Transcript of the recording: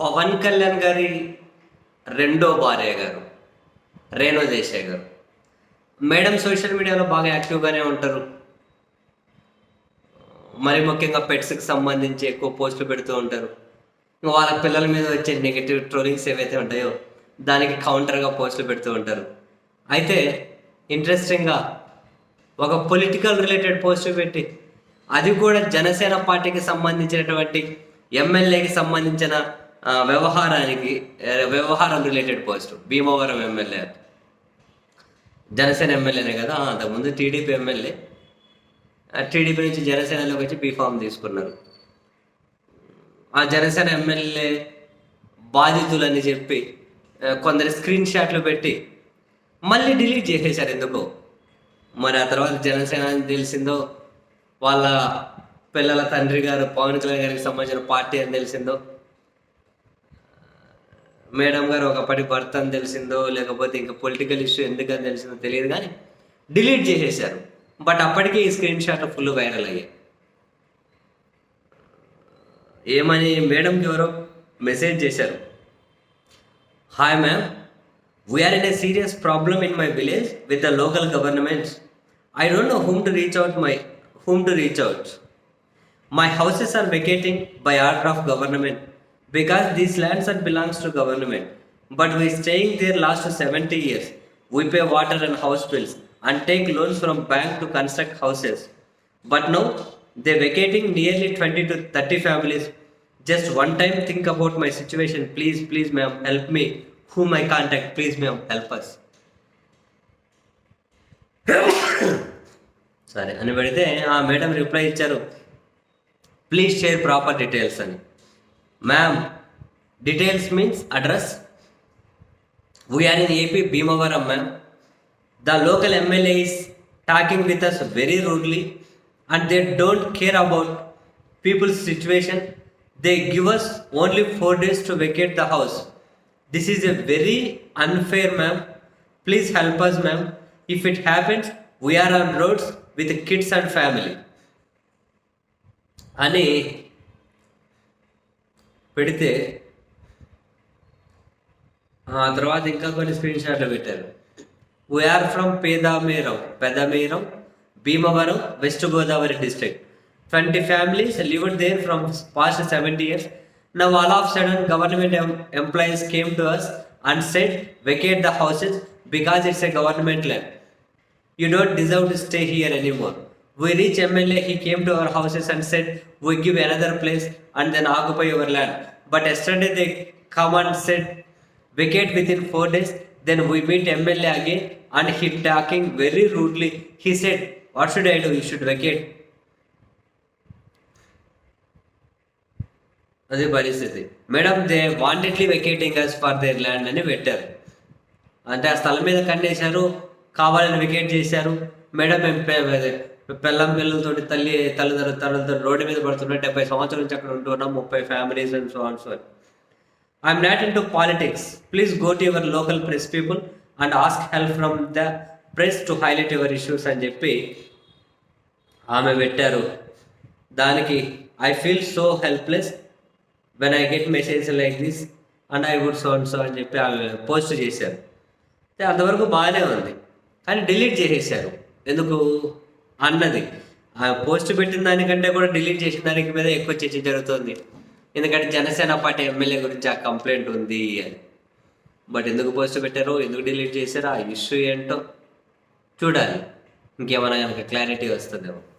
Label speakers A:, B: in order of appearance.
A: పవన్ కళ్యాణ్ గారి రెండో భార్య గారు రేణు దేశాయ్ గారు మేడం సోషల్ మీడియాలో బాగా యాక్టివ్గానే ఉంటారు మరి ముఖ్యంగా పెట్స్కి సంబంధించి ఎక్కువ పోస్టులు పెడుతూ ఉంటారు వాళ్ళ పిల్లల మీద వచ్చే నెగిటివ్ ట్రోలింగ్స్ ఏవైతే ఉంటాయో దానికి కౌంటర్గా పోస్టులు పెడుతూ ఉంటారు అయితే ఇంట్రెస్టింగ్గా ఒక పొలిటికల్ రిలేటెడ్ పోస్టు పెట్టి అది కూడా జనసేన పార్టీకి సంబంధించినటువంటి ఎమ్మెల్యేకి సంబంధించిన వ్యవహారానికి వ్యవహారం related post Bhimavaram MLA Janasena ఎమ్మెల్యేనే కదా అంతకుముందు టీడీపీ ఎమ్మెల్యే టీడీపీ నుంచి జనసేనలోకి వచ్చి బీఫామ్ తీసుకున్నారు ఆ జనసేన ఎమ్మెల్యే బాధితులని చెప్పి కొందరు స్క్రీన్ షాట్లు పెట్టి మళ్ళీ డిలీట్ చేసేశారు ఎందుకో మరి ఆ తర్వాత జనసేన తెలిసిందో వాళ్ళ పిల్లల తండ్రి గారు పవన్ కళ్యాణ్ గారికి సంబంధించిన పార్టీ అని తెలిసిందో మేడం గారు ఒకప్పటి భర్త అని తెలిసిందో లేకపోతే ఇంకా పొలిటికల్ ఇష్యూ ఎందుకని తెలిసిందో తెలియదు కానీ డిలీట్ చేసేసారు బట్ అప్పటికే ఈ స్క్రీన్ షాట్లు ఫుల్ వైరల్ అయ్యాయి ఏమని మేడంకి ఎవరో మెసేజ్ చేశారు hi ma'am we're in a serious problem in my village with the local governments I don't know whom to reach out my whom to reach out my houses are vacating by order of government because these lands are belongs to government. But we staying there last 70 years. We pay water and house bills and take loans from bank to construct houses. But now they vacating nearly 20 to 30 families. Just one time think about my situation. Please, please ma'am, help me. who my contact, please ma'am, help us. సరే అని పెడితే ఆ madam reply ఇచ్చారు please share proper details అని Ma'am, details means address. We are in AP Bhimavaram, ma'am. The local MLA is talking with us very rudely and they don't care about people's situation. They give us only 4 days to vacate the house. This is a very unfair, ma'am. Please help us, ma'am. If it happens, we are on roads with kids and family. Ani పెడితే ఆ తర్వాత ఇంకా కొన్ని screen షాట్లు పెట్టారు we're from Pedameram Pedameram Bhimavaram West Godavari district twenty families lived there from past seventy years now all of sudden government employees came to us and set vacate the houses because it's a government land you don't deserve to stay here more We reach MLA, he came to our houses and said, We give another place and then occupy your land. But yesterday they come and said, Vacate within four days. Then we meet MLA again and he talking very rudely. He said, What should I do? You should vacate. అది పరిస్థితి madam they wantedly vacating us for their land అని పెట్టారు అంటే ఆ స్థలం మీద కన్నేశారు కావాలని wicket చేశారు మేడం ఎంపీ పెళ్ళం పిల్లలతో తల్లి తల్లిదండ్రులు తల్లిదండ్రులు రోడ్డు మీద పడుతున్నాయి డెబ్బై సంవత్సరాల నుంచి అక్కడ ఉంటున్నాం ముప్పై families and so and so I'm not into politics please go to your local press people and ask help from the press to highlight your issues అని చెప్పి ఆమె పెట్టారు దానికి I feel so helpless when I get message like this and I would so and so అని చెప్పి ఆమె post చేశారు అంతవరకు బాగానే ఉంది కానీ డిలీట్ చేసేసారు ఎందుకు అన్నది ఆ పోస్ట్ పెట్టిన దానికంటే కూడా డిలీట్ చేసిన దానికి మీద ఎక్కువ చర్చ జరుగుతుంది ఎందుకంటే జనసేన పార్టీ ఎమ్మెల్యే గురించి ఆ కంప్లైంట్ ఉంది అని బట్ ఎందుకు పోస్ట్ పెట్టారో ఎందుకు డిలీట్ చేశారు ఆ ఇష్యూ ఏంటో చూడాలి ఇంకేమైనా కనుక క్లారిటీ వస్తుందేమో